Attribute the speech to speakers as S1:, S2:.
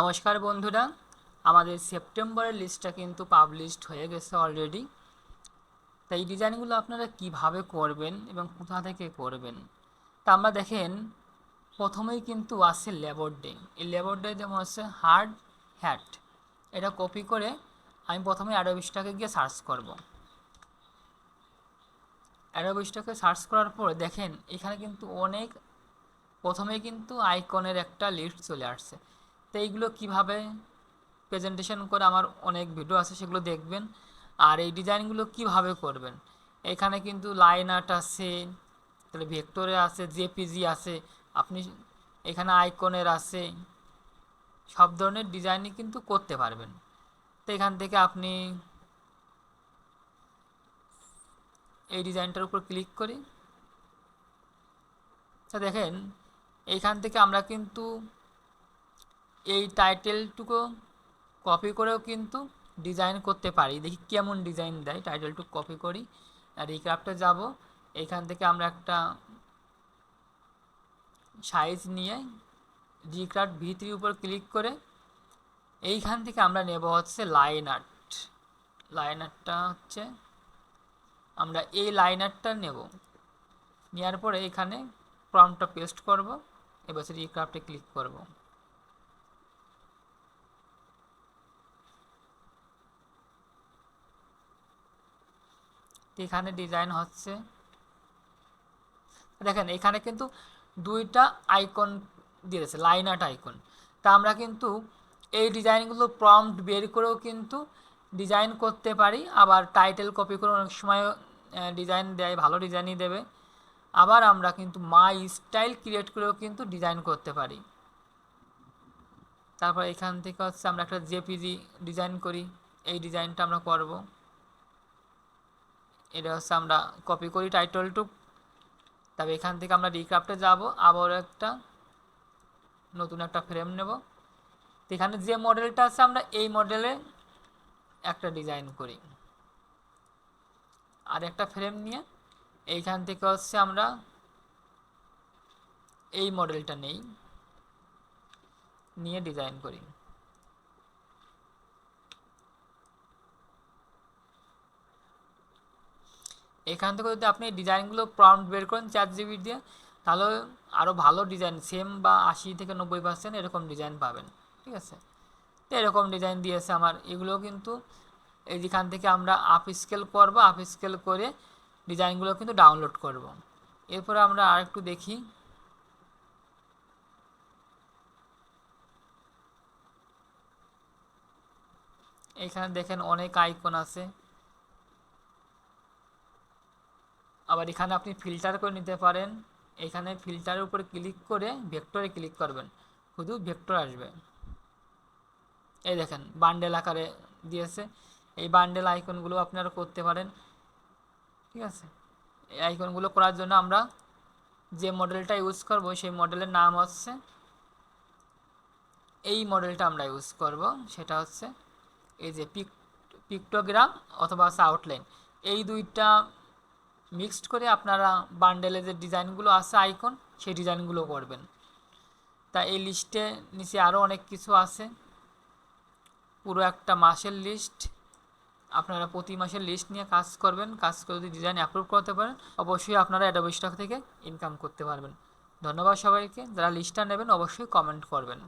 S1: নমস্কার বন্ধুরা, আমাদের সেপ্টেম্বরের লিস্টটা কিন্তু পাবলিশড হয়ে গেছে অলরেডি তাই এই ডিজাইনগুলো আপনারা কীভাবে করবেন এবং কোথা থেকে করবেন? তা আমরা দেখেন, প্রথমেই কিন্তু আছে লেবার ডে এই লেবার ডে যেমন হচ্ছে হার্ড হ্যাট এটা কপি করে আমি প্রথমে অ্যাডোবিসটাকে গিয়ে সার্চ করব। অ্যাডোবিসটাকে সার্চ করার পর দেখেন, এখানে কিন্তু অনেক, প্রথমে কিন্তু আইকনের একটা লিস্ট চলে আসছে। তো এইগুলো কীভাবে প্রেজেন্টেশন করে আমার অনেক ভিডিও আছে, সেগুলো দেখবেন। আর এই ডিজাইনগুলো কীভাবে করবেন? এখানে কিন্তু লাইন আর্ট আছে, তাহলে ভেক্টরে আছে জেপিজি আছে, আপনি এখানে আইকনের আছে, সব ধরনের ডিজাইনই কিন্তু করতে পারবেন। তো এখান থেকে আপনি এই ডিজাইনটার উপর ক্লিক করি। তা দেখেন এইখান থেকে আমরা কিন্তু এই টাইটেলটুকু কপি করেও কিন্তু ডিজাইন করতে পারি। দেখি কেমন ডিজাইন দেয়। টাইটেলটুকু কপি করি আর এই ক্রাফটে যাব। এইখান থেকে আমরা একটা সাইজ নিয়ে ক্রাফট ভি থ্রির উপর ক্লিক করে এইখান থেকে আমরা নেব হচ্ছে লাইন আর্ট লাইন আর্টটা হচ্ছে আমরা এই লাইন আর্টটা নেব। নেওয়ার পরে এখানে প্রমটা পেস্ট করব। এবার রিক্রাফটে ক্লিক করব। এখানে ডিজাইন হচ্ছে। দেখেন, এখানে কিন্তু দুইটা আইকন দিয়েছে লাইন আর্ট আইকন তা আমরা কিন্তু এই ডিজাইনগুলো প্রম্পট বের করেও কিন্তু ডিজাইন করতে পারি, আবার টাইটেল কপি করে অনেক সময় ডিজাইন দেয়, ভালো ডিজাইনই দেবে। আবার আমরা কিন্তু মাই স্টাইল ক্রিয়েট করেও কিন্তু ডিজাইন করতে পারি। তারপর এখান থেকে হচ্ছে আমরা একটা জেপিজি ডিজাইন করি, এই ডিজাইনটা আমরা করব। এটা হচ্ছে আমরা কপি করি টাইটেলটুক তবে এখান থেকে আমরা রিক্রাফটে যাব, আবার একটা নতুন একটা ফ্রেম নেব। এখানে যে মডেলটা আছে, আমরা এই মডেলে একটা ডিজাইন করি। আর একটা ফ্রেম নিয়ে এইখান থেকে হচ্ছে আমরা এই মডেলটা নেই, নিয়ে ডিজাইন করি। এখান থেকে যদি আপনি ডিজাইনগুলো প্রম্পট বের করেন চার জিবি দিয়ে, তাহলে আরও ভালো ডিজাইন সেম বা আশি থেকে নব্বই পার্সেন্ট এরকম ডিজাইন পাবেন, ঠিক আছে? তো এরকম ডিজাইন দিয়েছে আমার। এগুলো কিন্তু এই যেখান থেকে আমরা আপ স্কেল করব আপ স্কেল করে ডিজাইনগুলো কিন্তু ডাউনলোড করব। এরপরে আমরা আর একটু দেখি। এখানে দেখেন অনেক আইকন আছে। আবার এখানে আপনি ফিল্টার করে নিতে পারেন। এখানে ফিল্টারের উপরে ক্লিক করে ভেক্টরে ক্লিক করবেন। শুধু ভেক্টর আসবে। এই দেখেন বান্ডেল আকারে দিয়েছে। এই বান্ডেল আইকনগুলো আপনারা করতে পারেন। ঠিক আছে? এই আইকনগুলো করার জন্য আমরা যে মডেলটা ইউজ করব, সেই মডেলের নাম হচ্ছে, এই মডেলটা আমরা ইউজ করব। সেটা হচ্ছে এই যে পিক পিক্টোগ্রাম অথবা হচ্ছে আউটলাইন এই দুইটা মিক্সড করে আপনারা বান্ডেলে যে ডিজাইনগুলো আছে আইকন সেই ডিজাইনগুলো করবেন। তা এই লিস্টে নিচে আরও অনেক কিছু আছে। পুরো একটা মাসের লিস্ট আপনারা প্রতি মাসের লিস্ট নিয়ে কাজ করবেন, কাজ করে যদি ডিজাইন অ্যাপ্রুভ করতে পারেন, অবশ্যই আপনারা অ্যাডোবি স্টক থেকে ইনকাম করতে পারবেন। ধন্যবাদ সবাইকে, যারা লিস্টটা নেবেন অবশ্যই কমেন্ট করবেন।